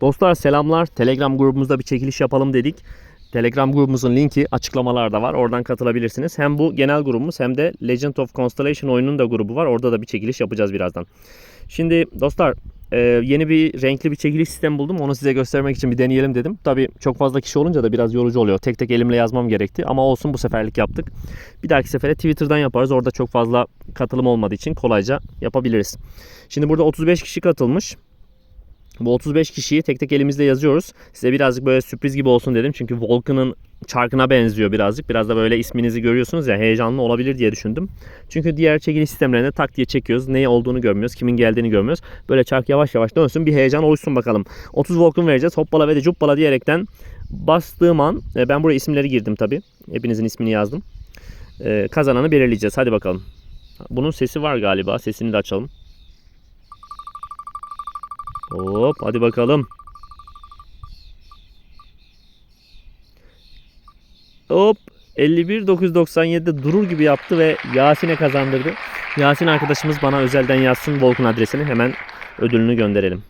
Dostlar selamlar. Telegram grubumuzda bir çekiliş yapalım dedik. Telegram grubumuzun linki açıklamalarda var. Oradan katılabilirsiniz. Hem bu genel grubumuz hem de Legend of Constellation oyunun da grubu var. Orada da bir çekiliş yapacağız birazdan. Şimdi dostlar e, yeni bir renkli bir çekiliş sistemi buldum. Onu size göstermek için bir deneyelim dedim. Tabii çok fazla kişi olunca da biraz yorucu oluyor. Tek tek elimle yazmam gerekti. Ama olsun bu seferlik yaptık. Bir dahaki sefere Twitter'dan yaparız. Orada çok fazla katılım olmadığı için kolayca yapabiliriz. Şimdi burada 35 kişi katılmış. Bu 35 kişiyi tek tek elimizde yazıyoruz. Size birazcık böyle sürpriz gibi olsun dedim. Çünkü Volkan'ın çarkına benziyor birazcık. Biraz da böyle isminizi görüyorsunuz ya heyecanlı olabilir diye düşündüm. Çünkü diğer çekiliş sistemlerinde tak diye çekiyoruz. Neyi olduğunu görmüyoruz. Kimin geldiğini görmüyoruz. Böyle çark yavaş yavaş dönsün. Bir heyecan oluşsun bakalım. 30 Volkan vereceğiz. Hoppala ve de cuppala diyerekten bastığım an e, ben buraya isimleri girdim tabi. Hepinizin ismini yazdım. E, Kazananı belirleyeceğiz. Hadi bakalım. Bunun sesi var galiba. Sesini de açalım. Hop hadi bakalım. Hop 51.997'de durur gibi yaptı ve Yasin'e kazandırdı. Yasin arkadaşımız bana özelden yazsın Volkan adresini hemen ödülünü gönderelim.